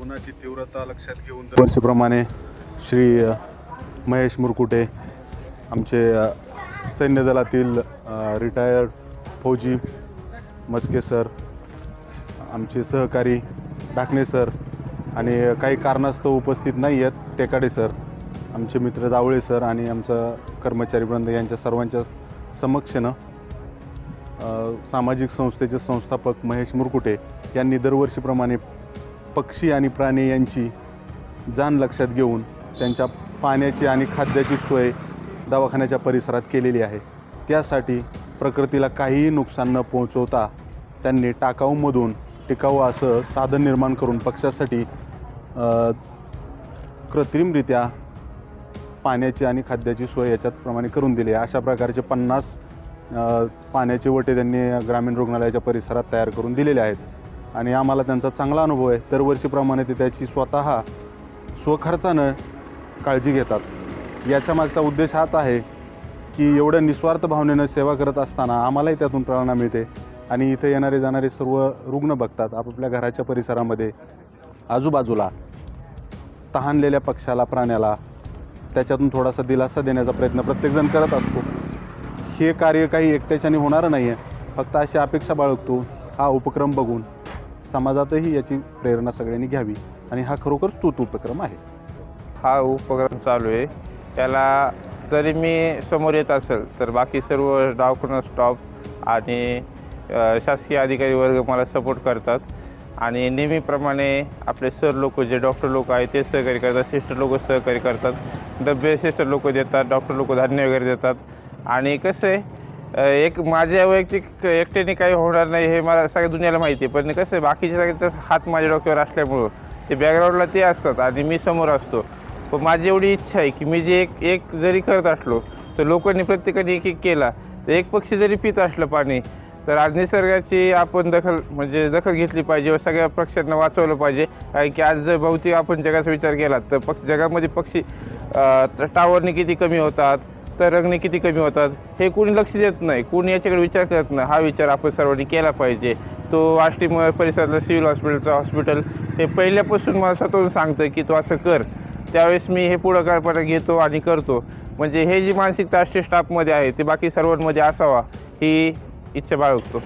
उन्हाची तीव्रता लक्षात घेऊन वर्षीप्रमाणे श्री महेश मुरकुटे आमचे सैन्य दलातील रिटायर्ड फौजी मस्के सर आमचे सहकारी ढाकणे सर आणि काही कारणास्तव उपस्थित नाही आहेत टेकाडे सर आमचे मित्र जावळे सर आणि आमचा कर्मचारी वृंद यांच्या सर्वांच्या समक्षनं सामाजिक संस्थेचे संस्थापक महेश मुरकुटे यांनी दरवर्षीप्रमाणे पक्षी आणि प्राणी यांची जाण लक्षात घेऊन त्यांच्या पाण्याची आणि खाद्याची सोय दवाखान्याच्या परिसरात केलेली आहे. त्यासाठी प्रकृतीला काहीही नुकसान न पोहोचवता त्यांनी टाकाऊमधून टिकाऊ असं साधन निर्माण करून पक्षासाठी कृत्रिमरित्या पाण्याची आणि खाद्याची सोय याच्यात प्रमाणे करून दिली आहे. अशा प्रकारचे पन्नास पाण्याचे वटे त्यांनी ग्रामीण रुग्णालयाच्या परिसरात तयार करून दिलेले आहेत. आणि आम्हाला त्यांचा चांगला अनुभव आहे. दरवर्षीप्रमाणे ते त्याची स्वतः स्वखर्चानं काळजी घेतात. याच्या मागचा उद्देश हाच आहे की एवढ्या निस्वार्थ भावनेनं सेवा करत असताना आम्हालाही त्यातून प्रेरणा मिळते आणि इथे येणारे जाणारे सर्व रुग्ण बघतात आपापल्या घराच्या परिसरामध्ये. आजूबाजूला तहानलेल्या पक्षाला प्राण्याला त्याच्यातून थोडासा दिलासा देण्याचा प्रयत्न प्रत्येकजण करत असतो. हे कार्य काही एकट्याच्याने होणारं नाही आहे फक्त अशी अपेक्षा बाळगतो हा उपक्रम बघून. समाजातही याची प्रेरणा सगळ्यांनी घ्यावी आणि हा खरोखर तूत उपक्रम आहे. हा उपक्रम चालू आहे. त्याला जरी मी समोर येत असेल तर बाकी सर्व डावखुना स्टॉप आणि शासकीय अधिकारी वर्ग मला सपोर्ट करतात. आणि नेहमीप्रमाणे आपले सर लोक जे डॉक्टर लोक आहेत ते सहकार्य करतात. सिस्टर लोक सहकार्य करतात. डबे सिस्टर लोक देतात डॉक्टर लोक धान्य वगैरे देतात. आणि कसं आहे एक माझ्या वैयक्तिक एकट्याने काही होणार नाही हे मला सगळ्या दुनियाला माहिती आहे. पण कसं आहे बाकीच्या सगळ्याचा हात माझ्या डोक्यावर असल्यामुळं ते बॅकग्राऊंडला ते असतात आणि मी समोर असतो. पण माझी एवढी इच्छा आहे की मी जे एक एक जरी करत असलो तर लोकांनी प्रत्येकाने एक एक केला. तर एक पक्षी जरी पित असलं पाणी तर आज निसर्गाची आपण दखल म्हणजे दखल घेतली पाहिजे व सगळ्या पक्ष्यांना वाचवलं पाहिजे. कारण की आज जर बहुतेक आपण जगाचा विचार केला तर पक्ष जगामध्ये पक्षी टावरने किती कमी होतात तरंगणे किती कमी होतात हे कोणी लक्ष देत नाही कोणी याच्याकडे विचार करत नाही. हा विचार आपण सर्वांनी केला पाहिजे. तो आष्टी परिसरातलं सिव्हिल हॉस्पिटलचं हॉस्पिटल हे पहिल्यापासून मला स्वतःहून सांगतं की तू असं कर. त्यावेळेस मी हे पुढाकारपणा घेतो आणि करतो. म्हणजे हे जी मानसिकता आष्टी स्टाफमध्ये आहे ते बाकी सर्वांमध्ये असावा ही इच्छा बाळगतो.